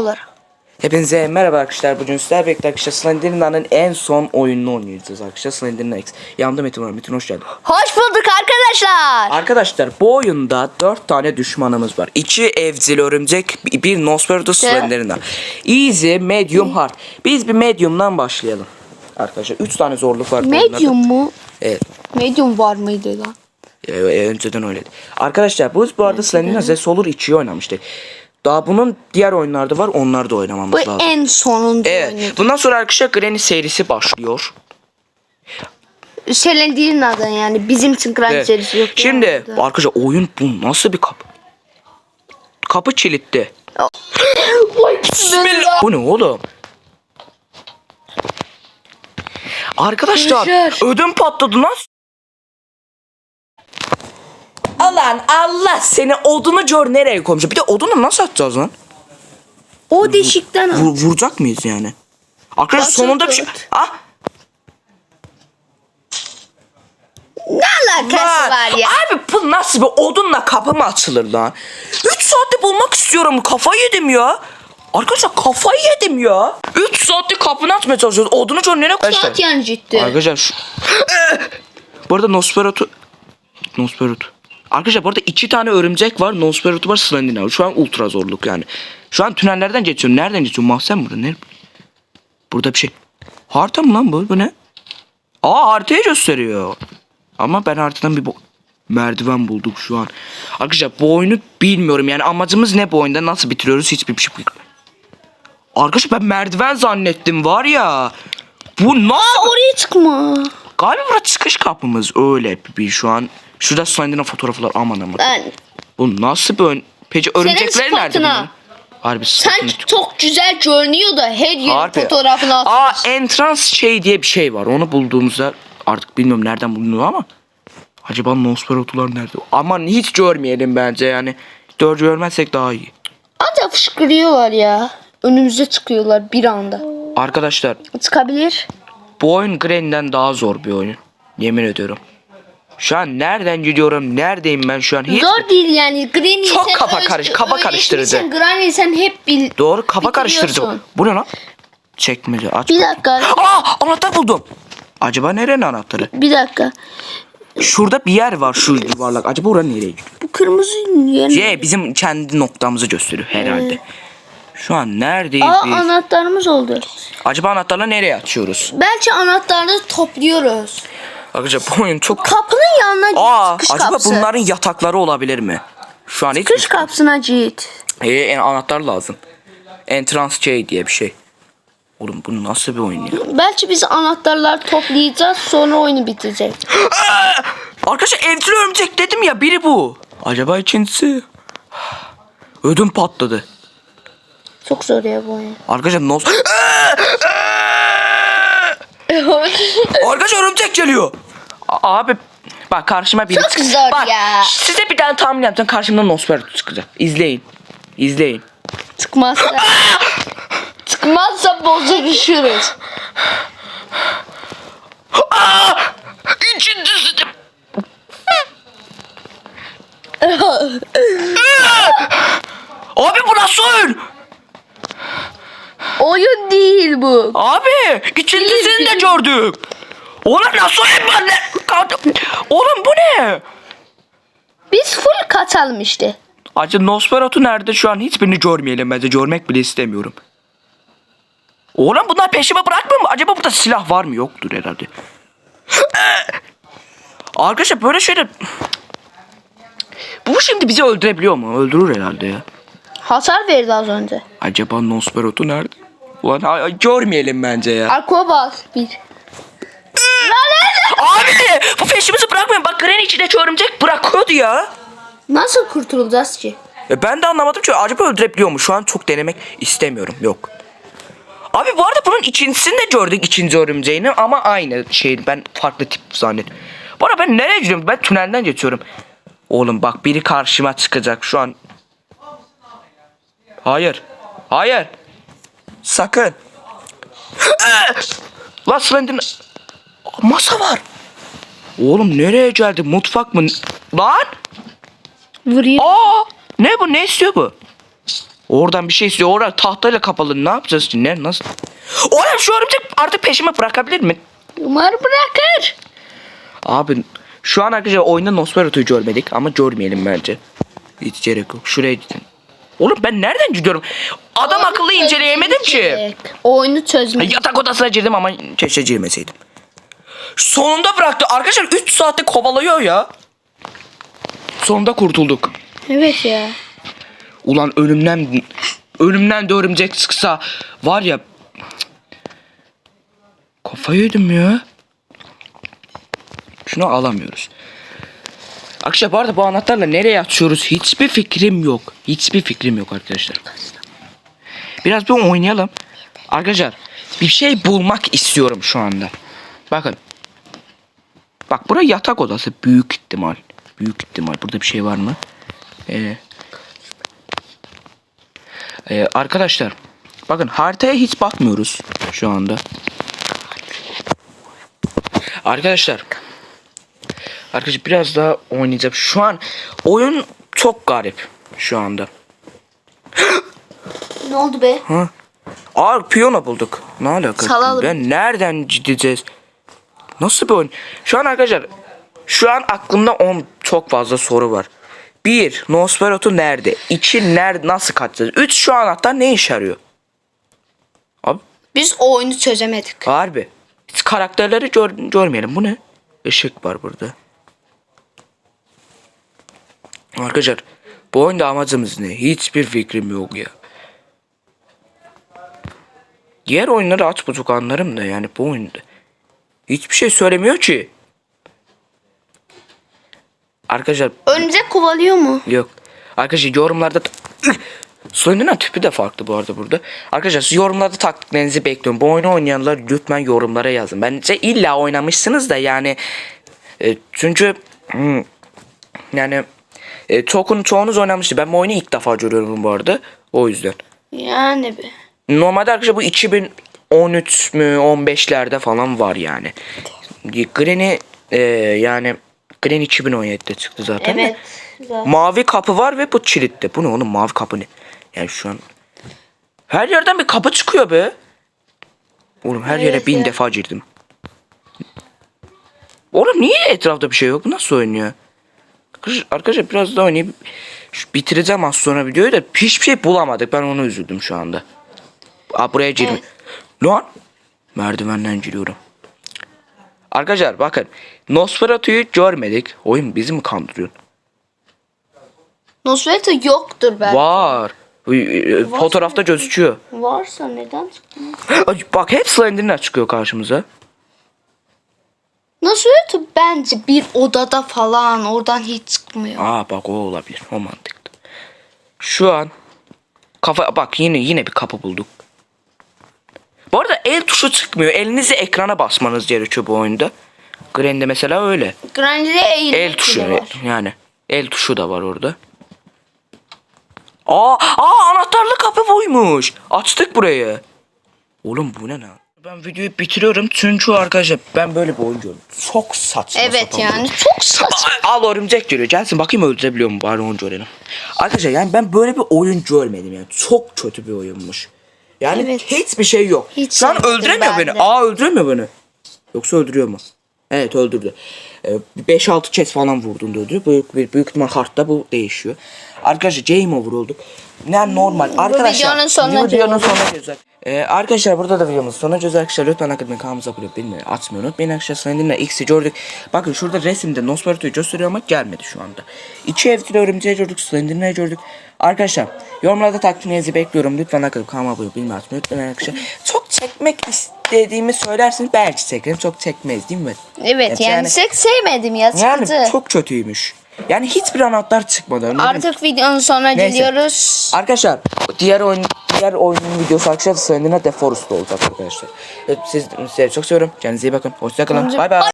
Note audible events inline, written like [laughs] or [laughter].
olarak. Hepinize merhaba arkadaşlar. Bugün sizlerle birlikte arkadaşlar Slenderman'ın en son oyununu oynayacağız arkadaşlar. Slenderman X. Yanımda Metin var. Metin hoş geldin. Hoş bulduk arkadaşlar. Arkadaşlar bu oyunda 4 tane düşmanımız var. 2 evcil örümcek, bir Nosferatu Slenderman. Easy, medium, hard. Biz bir medium'dan başlayalım. Arkadaşlar 3 tane zorluk var. bu. Medium mu? Evet. Medium var mıydı lan? E, e, önceden öyleydi. Arkadaşlar bu bu arada Slenderman Z Solar 2'yi oynamıştık. Daha bunun diğer oyunlarda var. Onlar da oynamamız Bu lazım. en sonunda Evet. oynadık. Bundan sonra arkadaşlar Granny serisi başlıyor. Selendir'in adı yani bizim için Grand Evet. serisi yok. Şimdi yani. arkadaşlar oyun bu nasıl bir kapı? Kapı kilitli. Oy, [gasps] bismillah. Bu ne oğlum? Arkadaşlar Yaşar. ödüm patladı lan. Alan Allah seni odunu gör nereye koymuş. Bir de odunu nasıl atacağız lan? O deşikten. Vur- vuracak mıyız yani? Arkadaşlar Basın sonunda bir şey... Ah Ne alakası var ya? Abi bu nasıl bir odunla kapı mı açılır lan? 3 saatte bulmak istiyorum. Kafayı yedim ya. Arkadaşlar kafayı yedim ya. 3 saatte kapını açmaya çalışıyoruz. Odunu çok nereye koyacağız? Saat yani ciddi. Arkadaşlar şu... bu arada Nosferatu... Nosferatu. Arkadaşlar bu arada iki tane örümcek var. Nosferatu var Slenderman. var. Şu an ultra zorluk yani. Şu an tünellerden geçiyorum. Nereden geçiyorum? Mahzen burada? Ne? Burada bir şey. Harita mı lan bu? Bu ne? Aa haritayı gösteriyor. Ama ben haritadan bir merdiven bulduk şu an. Arkadaşlar bu oyunu bilmiyorum yani amacımız ne bu oyunda nasıl bitiriyoruz hiçbir şey bilmiyorum. Arkadaşlar ben merdiven zannettim var ya. Bu nasıl? Oraya çıkma. Galiba burası çıkış kapımız öyle bir şu an. Şurada Slenderman fotoğrafı var aman aman. Ben, Bu nasıl bir ön... Peki örümcekler nerede sıfatına. bunun? Harbi sen sıfatını- çok güzel görünüyor da her yerin Harbi. fotoğrafını Aa atmış. entrance şey diye bir şey var. Onu bulduğumuzda artık bilmiyorum nereden bulunuyor ama. Acaba Nosferatu'lar nerede? Aman hiç görmeyelim bence yani. Dört görmezsek daha iyi. Ancak fışkırıyorlar ya. Önümüze çıkıyorlar bir anda. Arkadaşlar Çıkabilir. bu oyun Granny'den daha zor bir oyun. Yemin ediyorum. Şu an nereden gidiyorum? Neredeyim ben şu an? Hiç... Zor değil yani. Granny Çok sen kafa karış- kafa karıştırıcı. Granny sen hep bil. Doğru kafa karıştırıcı. Bu ne lan? Çekmece aç. Bir dakika. Aa anahtar buldum. Acaba nerenin anahtarı? Bir dakika. Şurada bir yer var şu yuvarlak. Acaba oranın nereye gidiyor? Bu kırmızı yer. C bizim kendi noktamızı gösteriyor herhalde. Şu an neredeyiz Aa biz? anahtarımız oldu. Acaba anahtarla nereye açıyoruz? Belki anahtarları topluyoruz. Arkadaşlar bu oyun çok... Kapının yanına Aa çıkış acaba kapısı. bunların yatakları olabilir mi? Şu an hiç... Çıkış kapısına git. Ee, en- anahtar lazım. Entrance J diye bir şey. Oğlum bu nasıl bir oyun ya? Belki biz anahtarlar toplayacağız sonra oyunu bitecek. [gasps] Arkadaşlar evcil örümcek dedim ya biri bu. Acaba ikincisi? [sighs] Ödüm patladı. Çok zor ya bu oyun. Arkadaşlar nos... [gasps] [laughs] Arkadaşlar örümcek geliyor. A- Abi bak karşıma biri Çok zor bak, ya. Size bir tane tahmin yapacağım. Karşımda Nosferatu çıkacak. İzleyin. İzleyin. Çıkmazsa... [laughs] Çıkmazsa bozuluşuruz. İkincisi de... Abi bu nasıl oyun? Değil bu. Abi ikincisini de gördük. Oğlum nasıl var ne? Oğlum bu ne? Biz full kaçalım işte. Acaba Nosferatu nerede şu an hiçbirini görmeyelim bence. Görmek bile istemiyorum. Oğlum bunlar peşime bırakmıyor mu? Acaba burada silah var mı? Yoktur herhalde. Arkadaşlar böyle şeyler... Bu şimdi bizi öldürebiliyor mu? Öldürür herhalde ya. Hasar verdi az önce. Acaba Nosferatu nerede? Ulan ay, görmeyelim bence ya. Aqua bas bir. Abi bu peşimizi bırakmayın. Bak Granny içindeki örümcek bırakıyordu ya. Nasıl kurtulacağız ki? E ben de anlamadım ki acaba öldürebiliyor mu? Şu an çok denemek istemiyorum. Yok. Abi bu arada bunun ikincisini de gördük ikinci örümceğini ama aynı şey ben farklı tip zannettim. Bu arada ben nereye gidiyorum? Ben tünelden geçiyorum. Oğlum bak biri karşıma çıkacak şu an. Hayır. Hayır. Sakın. Lan Slenderman. Masa var. Oğlum nereye geldi? Mutfak mı? Lan? Vuruyor. Aa! Ne bu? Ne istiyor bu? Oradan bir şey istiyor. Orada tahtayla kapalı. Ne yapacağız şimdi? Ne, nasıl? Oğlum şu örümcek artık peşime bırakabilir mi? Umar bırakır. Abi şu an arkadaşlar oyunda Nosferatu'yu görmedik ama görmeyelim bence. Hiç gerek yok. Şuraya gidin. Oğlum ben nereden gidiyorum? Adam akıllı inceleyemedim ki. Oyunu çözmek. Yatak odasına girdim ama keşke girmeseydim. Sonunda bıraktı. Arkadaşlar 3 saatte kovalıyor ya. Sonunda kurtulduk. Evet ya. Ulan ölümden ölümden de örümcek sıksa var ya kafayı yedim ya. Şunu alamıyoruz. Arkadaşlar bu arada bu anahtarla nereye açıyoruz hiçbir fikrim yok. Hiçbir fikrim yok arkadaşlar. Biraz bir oynayalım. Arkadaşlar bir şey bulmak istiyorum şu anda. Bakın. Bak bura yatak odası büyük ihtimal. Büyük ihtimal. Burada bir şey var mı? Ee, ee, arkadaşlar bakın haritaya hiç bakmıyoruz şu anda. Arkadaşlar Arkadaşlar biraz daha oynayacağım. Şu an oyun çok garip şu anda. [gasps] Ne oldu be? Ha? Aa piyano bulduk. Ne alaka? Salalım. Ben nereden gideceğiz? Nasıl bir oyun? Şu an arkadaşlar şu an aklımda 10 çok fazla soru var. 1. Nosferatu nerede? 2. Nerede? Nasıl kaçacağız? 3. Şu an hatta ne iş arıyor? Abi Biz o oyunu çözemedik. harbi. Hiç karakterleri gör, görmeyelim. Bu ne? Işık var burada. Arkadaşlar bu oyunda amacımız ne? Hiçbir fikrim yok ya. Diğer oyunları aç buçuk anlarım da yani bu oyunda. Hiçbir şey söylemiyor ki. Arkadaşlar Örümcek kovalıyor mu? Yok. Arkadaşlar yorumlarda Slenderman [clears throat] tüpü de farklı bu arada burada. Arkadaşlar siz yorumlarda taktiklerinizi bekliyorum. Bu oyunu oynayanlar lütfen yorumlara yazın. Bence illa oynamışsınız da yani e, çünkü hmm, yani e, çoğun, çoğunuz oynamıştı. Ben bu oyunu ilk defa görüyorum bu arada. O yüzden. Yani be. Normalde arkadaşlar bu 2013 mü 15'lerde falan var yani. Granny e, yani Granny 2017'de çıktı zaten. Evet. Mavi kapı var ve bu kilitli. Bu ne oğlum mavi kapı ne? Yani şu an her yerden bir kapı çıkıyor be. Oğlum her yere Evet bin ya. defa girdim. Oğlum niye etrafta bir şey yok? Bu nasıl oynuyor? Arkadaşlar, biraz daha oynayıp bitireceğim az sonra videoyu da hiçbir şey bulamadık. Ben ona üzüldüm şu anda. Aa buraya girme. Evet. Lan merdivenden giriyorum. Arkadaşlar bakın Nosferatu'yu görmedik. Oyun bizi mi kandırıyor? Nosferatu yoktur belki. Var. Ee, Fotoğrafta gözüküyor. Varsa neden çıktı? [gasps] Ay, Bak hep Slenderman çıkıyor karşımıza. Nosferatu bence bir odada falan oradan hiç çıkmıyor. Aa bak o olabilir. O mantıklı. Şu an kafa bak yine yine bir kapı bulduk. Bu arada el tuşu çıkmıyor. Elinizi ekrana basmanız gerekiyor bu oyunda. Granny'de mesela öyle. Granny'de eğilmek El tuşu var. yani. El tuşu da var orada. Aa, aa anahtarlı kapı buymuş. Açtık burayı. Oğlum bu ne lan? Ben videoyu bitiriyorum çünkü arkadaşlar ben böyle bir oyun gördüm. Çok saçma Evet sapan yani çok saçma. Al örümcek geliyor. Gelsin bakayım öldürebiliyor mu bari onu görelim. Arkadaşlar yani ben böyle bir oyun görmedim yani. Çok kötü bir oyunmuş. Yani Evet. hiçbir şey yok. Hiç Şu an öldüremiyor ben beni. de. Aa öldüremiyor beni. Yoksa öldürüyor mu? Evet öldürdü. Ee, 5-6 kez falan vurdun öldürüyor. Büyük, büyük, büyük ihtimal hardta bu değişiyor. Arkadaşlar game over olduk. Ne normal. Arkadaşlar videonun sonuna videonun sonuna geliyoruz. Ee, arkadaşlar burada da videomuz sonuna geliyoruz arkadaşlar. Lütfen akademi kanalımıza abone olmayı atmayı unutmayın arkadaşlar. Slender'la X'i gördük. Bakın şurada resimde Nosferatu'yu gösteriyor ama gelmedi şu anda. İki evcil örümceği gördük. Slender'ı gördük. Arkadaşlar yorumlarda takiplerinizi bekliyorum. Lütfen akademi kanalıma abone olmayı atmayı unutmayın arkadaşlar. Çok çekmek istediğimi söylersiniz belki çekerim. Çok çekmez değil mi? Evet yani, Yani- pek sevmedim ya sıkıntı. Yani çok kötüymüş. Yani hiçbir anahtar çıkmadı. anladın? Artık videonun sonuna Neyse. geliyoruz. Arkadaşlar diğer oyun diğer oyunun videosu arkadaşlar Slender'ına The Forest'ta olacak arkadaşlar. Siz, sizi çok seviyorum. Kendinize iyi bakın. Hoşçakalın. Bay bay.